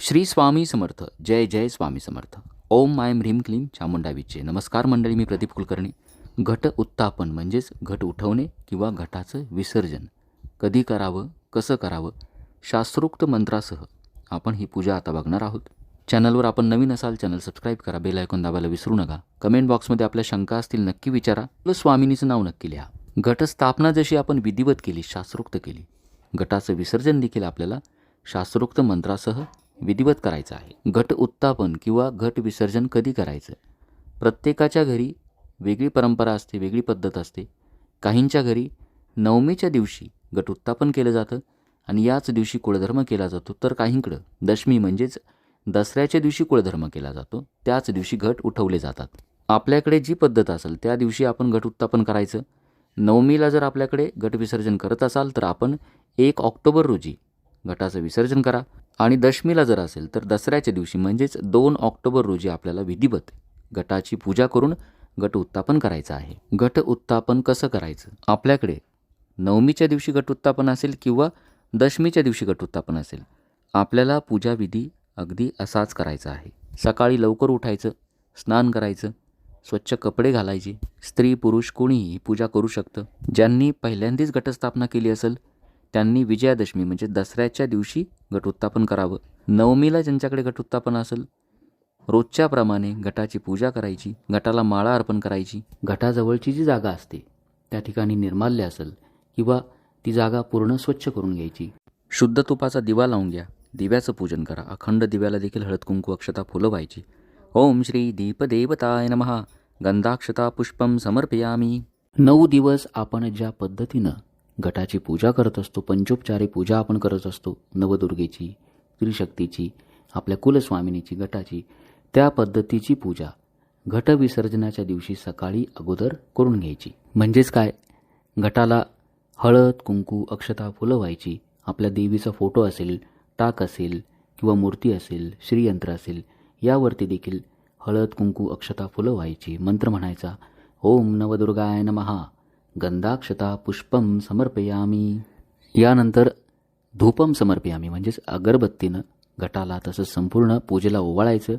श्री स्वामी समर्थ. जय जय स्वामी समर्थ. ओम मायम ह्रीम क्लीम चामुंडावीचे. नमस्कार मंडळी मी प्रदीप कुलकर्णी. घट उत्तापन म्हणजेच घट उठवणे किंवा घटाचं विसर्जन. कधी करावं कसं करावं शास्त्रोक्त मंत्रासह आपण ही पूजा आता बघणार आहोत. चॅनलवर आपण नवीन असाल चॅनल सबस्क्राईब करा बेल ऐकून दाबायला विसरू नका. कमेंट बॉक्समध्ये आपल्या शंका असतील नक्की विचारा. आपलं स्वामिनीचं नाव नक्की लिहा. घटस्थापना जशी आपण विधिवत केली शास्त्रोक्त केली घटाचं विसर्जन देखील आपल्याला शास्त्रोक्त मंत्रासह विधिवत करायचं आहे. घट उत्तापन किंवा घट विसर्जन कधी करायचं? प्रत्येकाच्या घरी वेगळी परंपरा असते वेगळी पद्धत असते. काहींच्या घरी नवमीच्या दिवशी घट उत्तापन केलं जातं आणि याच दिवशी कुळधर्म केला जातो तर काहींकडं. दशमी म्हणजेच दसऱ्याच्या दिवशी कुळधर्म केला जातो त्याच दिवशी घट उठवले जातात. आपल्याकडे जी पद्धत असेल त्या दिवशी आपण घट उत्तापन करायचं. नवमीला जर आपल्याकडे घट विसर्जन करत असाल तर आपण एक ऑक्टोबर रोजी घटाचं विसर्जन करा. आणि दशमीला जर असेल तर दसऱ्याच्या दिवशी म्हणजेच दोन ऑक्टोबर रोजी आपल्याला विधिवत गटाची पूजा करून गट उत्तापन करायचं आहे. गट उत्तापन कसं करायचं? आपल्याकडे नवमीच्या दिवशी गट उत्तापन असेल किंवा दशमीच्या दिवशी गट उत्तापन असेल आपल्याला पूजाविधी अगदी असाच करायचा आहे. सकाळी लवकर उठायचं स्नान करायचं स्वच्छ कपडे घालायचे. स्त्री पुरुष कोणीही पूजा करू शकतं. ज्यांनी पहिल्यांदाच गटस्थापना केली असेल त्यांनी विजयादशमी म्हणजे दसऱ्याच्या दिवशी घटोत्थापन करावं. नवमीला ज्यांच्याकडे घटोत्थापन असेल रोजच्याप्रमाणे गटाची पूजा करायची गटाला माळा अर्पण करायची घटाजवळची जी जागा असते त्या ठिकाणी निर्माल्य असेल किंवा ती जागा पूर्ण स्वच्छ करून घ्यायची. शुद्ध तुपाचा दिवा लावून घ्या. दिव्याचं पूजन करा. अखंड दिव्याला देखील हळद कुंकू अक्षता फुलं व्हायची. ओम श्री दीपदेवताय नमः. गंधाक्षता पुष्पम समर्पयामी. नऊ दिवस आपण ज्या पद्धतीनं घटाची पूजा करत असतो पंचोपचारी पूजा आपण करत असतो नवदुर्गेची त्रिशक्तीची आपल्या कुलस्वामिनीची घटाची त्या पद्धतीची पूजा घट विसर्जनाच्या दिवशी सकाळी अगोदर करून घ्यायची. म्हणजेच काय? घटाला हळद कुंकू अक्षता फुलं व्हायची. आपल्या देवीचा फोटो असेल टाक असेल किंवा मूर्ती असेल श्रीयंत्र असेल यावरती देखील हळद कुंकू अक्षता फुलं व्हायची. मंत्र म्हणायचा ओम नवदुर्गाय नमहा गंधाक्षता पुष्पम समर्पयामी. यानंतर धूपम समर्पयामी. म्हणजेच अगरबत्तीनं घटाला तसंच संपूर्ण पूजेला ओवाळायचं.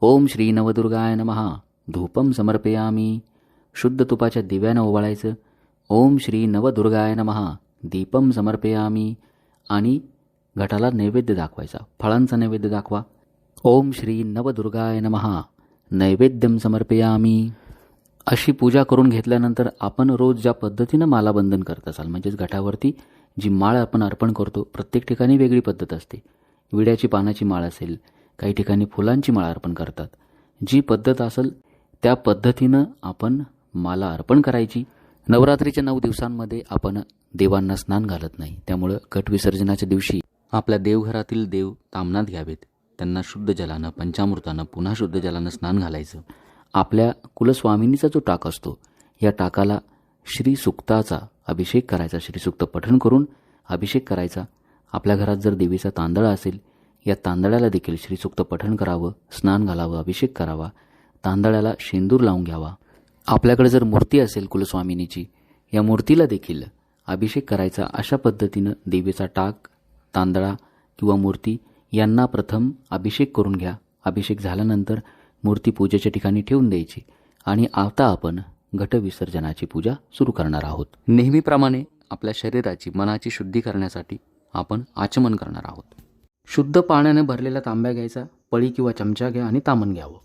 ओम श्री नवदुर्गाय नमहा धूपम समर्पयामी. शुद्ध तुपाच्या दिव्यानं ओवाळायचं. ओम श्री नवदुर्गाय नमहा दीपम समर्पयामी. आणि घटाला नैवेद्य दाखवायचा. फळांचा नैवेद्य दाखवा. ओम श्री नवदुर्गाय नमहा नैवेद्यम समर्पयामी. अशी पूजा करून घेतल्यानंतर आपण रोज ज्या पद्धतीनं मालाबंधन करत असाल म्हणजेच घटावरती जी माळ आपण अर्पण करतो प्रत्येक ठिकाणी वेगळी पद्धत असते. विड्याची पानाची माळ असेल काही ठिकाणी फुलांची माळ अर्पण करतात. जी पद्धत असेल त्या पद्धतीनं आपण माला अर्पण करायची. नवरात्रीच्या नऊ दिवसांमध्ये आपण देवांना स्नान घालत नाही. त्यामुळं घट विसर्जनाच्या दिवशी आपल्या देवघरातील देव तामनात घ्यावेत. त्यांना शुद्ध जलानं पंचामृतानं पुन्हा शुद्ध जलानं स्नान घालायचं. आपल्या कुलस्वामिनीचा जो टाक असतो या टाकाला श्री सुक्ताचा अभिषेक करायचा. श्रीसुक्त पठण करून अभिषेक करायचा. आपल्या घरात जर देवीचा तांदळा असेल या तांदळाला देखील श्रीसुक्त पठण करावं स्नान घालावं अभिषेक करावा तांदळाला शेंदूर लावून घ्यावा. आपल्याकडे जर मूर्ती असेल कुलस्वामिनीची या मूर्तीला देखील अभिषेक करायचा अशा पद्धतीनं देवीचा टाक तांदळा किंवा मूर्ती यांना प्रथम अभिषेक करून घ्या. अभिषेक झाल्यानंतर मूर्ती पूजेच्या ठिकाणी ठेवून द्यायची आणि आता आपण घटविसर्जनाची पूजा सुरू करणार आहोत. नेहमीप्रमाणे आपल्या शरीराची मनाची शुद्धी करण्यासाठी आपण आचमन करणार आहोत. शुद्ध पाण्याने भरलेला तांब्या घ्यायचा पळी किंवा चमचा घ्या आणि तामन घ्यावं.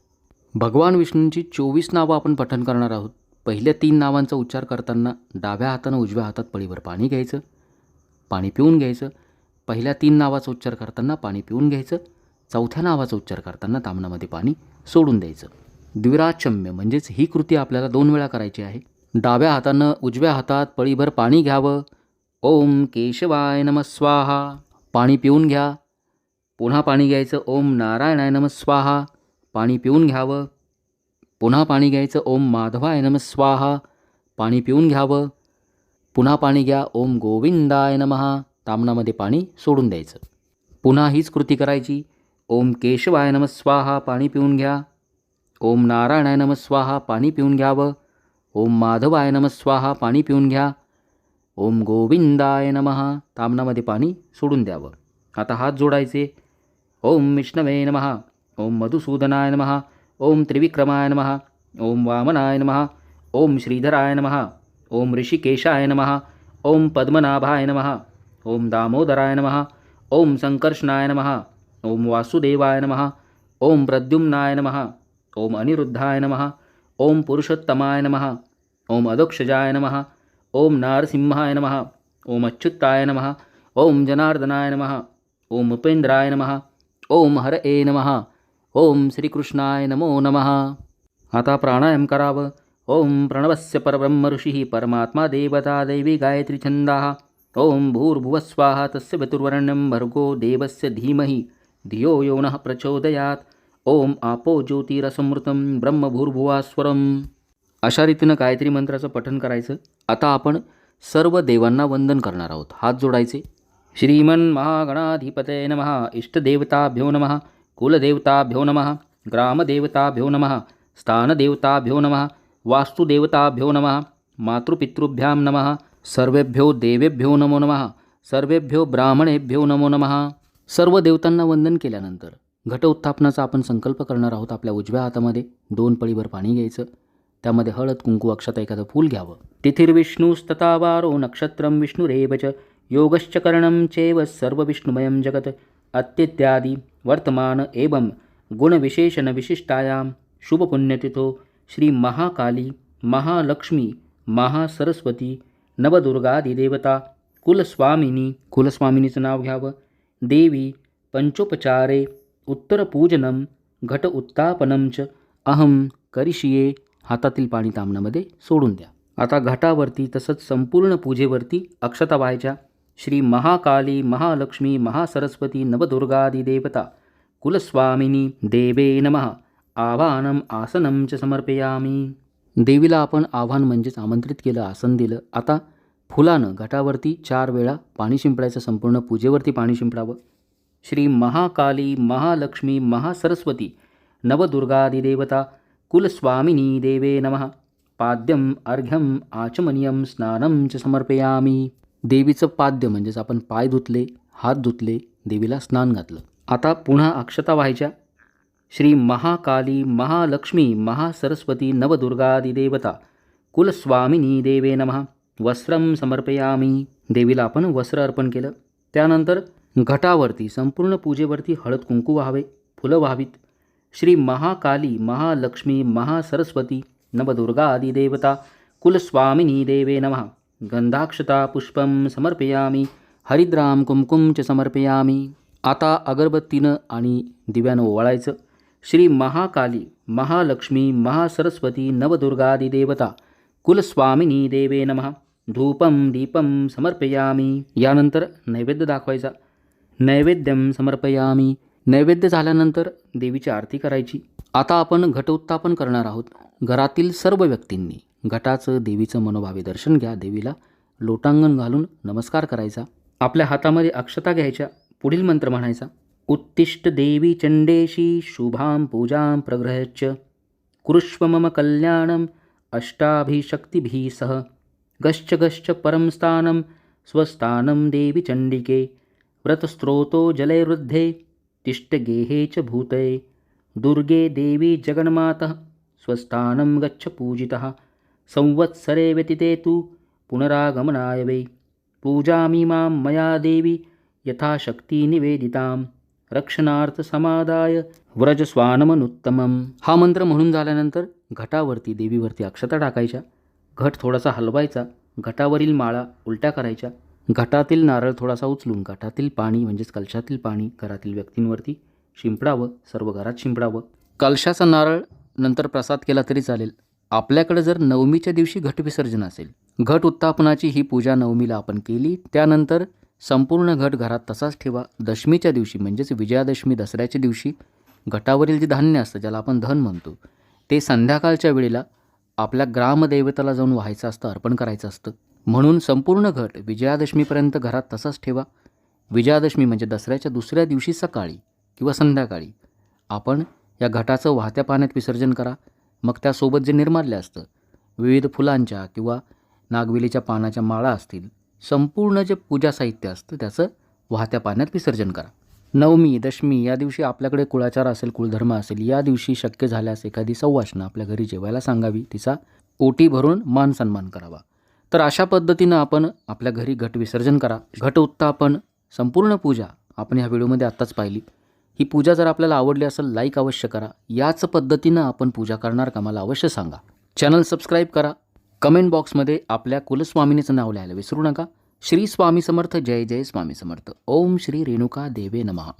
भगवान विष्णूंची चोवीस नावं आपण पठण करणार आहोत. पहिल्या तीन नावांचा उच्चार करताना डाव्या हातानं उजव्या हातात पळीवर पाणी घ्यायचं पाणी पिऊन घ्यायचं. पहिल्या तीन नावाचा उच्चार करताना पाणी पिऊन घ्यायचं. चौथ्या नावाचा उच्चार करताना तामनामध्ये पाणी सोडून द्यायचं. द्विराचम्य म्हणजेच ही कृती आपल्याला दोन वेळा करायची आहे. डाव्या हातानं उजव्या हातात पळीभर पाणी घ्यावं. ओम केशवाय नम स्वाहा. पाणी पिऊन घ्या. पुन्हा पाणी घ्यायचं. ओम नारायणाय नम स्वाहा. पाणी पिऊन घ्यावं. पुन्हा पाणी घ्यायचं. ओम माधवाय नम स्वाहा. पाणी पिऊन घ्यावं. पुन्हा पाणी घ्या. ओम गोविंदाय नमहा तामणामध्ये पाणी सोडून द्यायचं. पुन्हा हीच कृती करायची. ओम केशवाय नमस्वाहा पाणी पिऊन घ्या. ओम नारायणाय नमस्वाहा पाणी पिऊन घ्यावं. ओम माधवाय नमस्वाहा पाणी पिऊन घ्या. ओम गोविंदाय नमः तामनामध्ये पाणी सोडून द्यावं. आता हात जोडायचे. ओम विष्णवे नमः ओम मधुसूदनाय नमः ओम त्रिविक्रमाय नमः ओम वामनाय नमहा ओम श्रीधराय नमः ओम ऋषिकेशाय नमः ओम पद्मनाभाय नमः ओम दामोदराय नमः ओम संकर्षणाय नमः ओम वासुदेवाय नमः ओम प्रद्युम्नाय नमः ओम अनिरुद्धाय नमः ओम पुरुषोत्तमाय नमः ओम अदोक्षजाय नमः ओम नारसिंहाय नमः ओम अच्युताय नमः ओम जनार्दनाय नमः ओम उपेंद्राय नमः ओम हरए नमः ओम श्रीकृष्णाय नमो नमः आता प्राणायाम करावं ओम प्रणवस्य परब्रह्म ऋषिः परमात्मा देवता दैवी गायत्री छंदाः ओम भूर्भुवस्वाहा तस्य चतुर्वर्ण्यं भर्गो देवस्य धीमहि धियो यो नः प्रचोदयात्। ओम आपो ज्योतिरसमृतं ब्रह्मभूर्भुवास्वरम्। अशा रीतीनं गायत्री मंत्राचं पठन करायचं. आता आपण सर्व देवांना वंदन करणार आहोत. हात जोडायचे. श्रीमन महागणाधिपते नमः. इष्टदेवताभ्यो नमः. कुलदेवताभ्यो नमः. ग्रामदेवताभ्यो नमः. स्थानदेवताभ्यो नमः. वास्तुदेवताभ्यो नमः. मातृपितृभ्यां नमः. सर्वेभ्यो देवेभ्यो नमो नमः. सर्वेभ्यो ब्राह्मणेभ्यो नमो नमः. सर्व देवतांना वंदन केल्यानंतर घट उत्थापनाचा आपण संकल्प करणार आहोत आपल्या उजव्या हातामध्ये. दोन पळीभर पाणी घ्यायचं. त्यामध्ये हळद कुंकू अक्षता एखादं फूल घ्यावं. तिथिर्विष्णुस्ततावारो नक्षत्रम नक्षत्रं योगश्च कर्णम चेव सर्वविष्णुमयं जगत. अत्यत्यादि वर्तमान एवं गुणविशेषण गुणविशेषणविशिष्टायां शुभपुण्यतिथो श्रीमहाकाली महालक्ष्मी महासरस्वती नवदुर्गादिदेवता कुलस्वामिनी. कुलस्वामिनीचं नाव घ्यावं. देवी पंचोपचारे उत्तरपूजनं घट उत्तापनं च अहं करिष्ये. हातातील पाणी तामणामध्ये सोडून द्या. आता घटावरती तसंच संपूर्ण पूजेवरती अक्षता व्हायच्या. श्री महाकाली महालक्ष्मी महासरस्वती नवदुर्गादिदेवता कुलस्वामिनी देवे नमः. आवाहनम आसनं च समर्पयामी. देवीला आपण आव्हान म्हणजेच आमंत्रित केलं आसन दिलं. आता फुलानं घटावरती चार वेळा पाणी शिंपडायचं संपूर्ण पूजेवरती पाणी शिंपडावं. श्री महाकाली महालक्ष्मी महासरस्वती नवदुर्गादिदेवता कुलस्वामिनी देवे नमः. पाद्यम अर्घ्यम आचमनीयम स्नानं च समर्पयामी. देवीचं पाद्य म्हणजेच आपण पाय धुतले हात धुतले देवीला स्नान घातलं. आता पुन्हा अक्षता व्हायच्या. श्री महाकाली महालक्ष्मी महासरस्वती नवदुर्गादिदेवता कुलस्वामिनी देवे नमः. वस्त्रं समर्पयामी. देवीला आपण वस्त्र अर्पण केलं. त्यानंतर घटावरती संपूर्ण पूजेवरती हळद कुंकू व्हावे फुलं व्हावीत. श्री महाकाली महालक्ष्मी महासरस्वती नवदुर्गा आदिदेवता कुलस्वामिनी देवे नमः. गंधाक्षता पुष्पं समर्पयामी. हरिद्राम कुमकुम च समर्पयामी. आता अगरबत्तीनं आणि दिव्यानं ओवाळायचं. श्री महाकाली महालक्ष्मी महासरस्वती नवदुर्गादिदेवता कुलस्वामिनी देवे नमः. धूपं दीपं समर्पयामी. यानंतर नैवेद्य दाखवायचा. नैवेद्यम समर्पयामी. नैवेद्य झाल्यानंतर देवीची आरती करायची. आता आपण घटोत्थापन करणार आहोत. घरातील सर्व व्यक्तींनी घटाचं देवीचं मनोभावे दर्शन घ्या. देवीला लोटांगण घालून नमस्कार करायचा. आपल्या हातामध्ये अक्षता घ्यायच्या. पुढील मंत्र म्हणायचा. उत्तिष्ठ देवी चंडेशी शुभां पूजां प्रग्रहच कुरुष्व मम कल्याणम अष्टाभिशक्तिभिः सह. गश्च गश्च परं स्थानं स्वस्थानं देवी चण्डिके व्रतस्त्रोतो जलैरुद्धे तिष्ठगेहे च भूते दुर्गे देवी जगन्मातः स्वस्थानं गच्छ पूजितः संवत्सरे व्यतिते तु पुनरागमनाय वै। पूजामि मां मया देवी यथाशक्ती निवेदितां रक्षणार्थसमादाय व्रजस्वानमनुत्तमं हा मंत्र म्हणून झाल्यानंतर घटावरती देवीवरती अक्षता टाकायच्या। घट थोडासा हलवायचा घटावरील माळा उलट्या करायच्या. घटातील नारळ थोडासा उचलून घटातील पाणी म्हणजेच कलशातील पाणी घरातील व्यक्तींवरती शिंपडावं सर्व घरात शिंपडावं. कलशाचा नारळ नंतर प्रसाद केला तरी चालेल. आपल्याकडे जर नवमीच्या दिवशी घट विसर्जन असेल घट उत्थापनाची ही पूजा नवमीला आपण केली त्यानंतर संपूर्ण घट घरात तसाच ठेवा. दशमीच्या दिवशी म्हणजेच विजयादशमी दसऱ्याच्या दिवशी घटावरील जे धान्य असतं ज्याला आपण धन म्हणतो ते संध्याकाळच्या वेळेला आपल्या ग्रामदैवताला जाऊन व्हायचं असतं अर्पण करायचं असतं. म्हणून संपूर्ण घट विजयादशमीपर्यंत घरात तसाच ठेवा. विजयादशमी म्हणजे दसऱ्याच्या दुसऱ्या दिवशी सकाळी किंवा संध्याकाळी. आपण या घटाचं वाहत्या पाण्यात विसर्जन करा. मग त्यासोबत जे निर्माल्य असतं विविध फुलांच्या किंवा नागवेलीच्या पानाच्या माळा असतील संपूर्ण जे पूजा साहित्य असतं त्याचं वाहत्या पाण्यात विसर्जन करा. नवमी दशमी या दिवशी आपल्याकडे कुळाचार असेल कुळधर्म असेल या दिवशी शक्य झाल्यास एखादी सव्वाशनं आपल्या घरी जेवायला सांगावी. तिचा ओटी भरून मान सन्मान करावा. तर अशा पद्धतीनं आपण आपल्या घरी घट विसर्जन करा. घट उत्तापन संपूर्ण पूजा आपण ह्या व्हिडिओमध्ये आत्ताच पाहिली. ही पूजा जर आपल्याला आवडली असेल लाईक अवश्य करा. याच पद्धतीनं आपण पूजा करणार का मला अवश्य सांगा. चॅनल सबस्क्राईब करा. कमेंट बॉक्समध्ये आपल्या कुलस्वामिनीचं नाव लिहायला विसरू नका. श्री स्वामी समर्थ जय जय स्वामी समर्थ. ओम श्री रेणुका देवे नमः.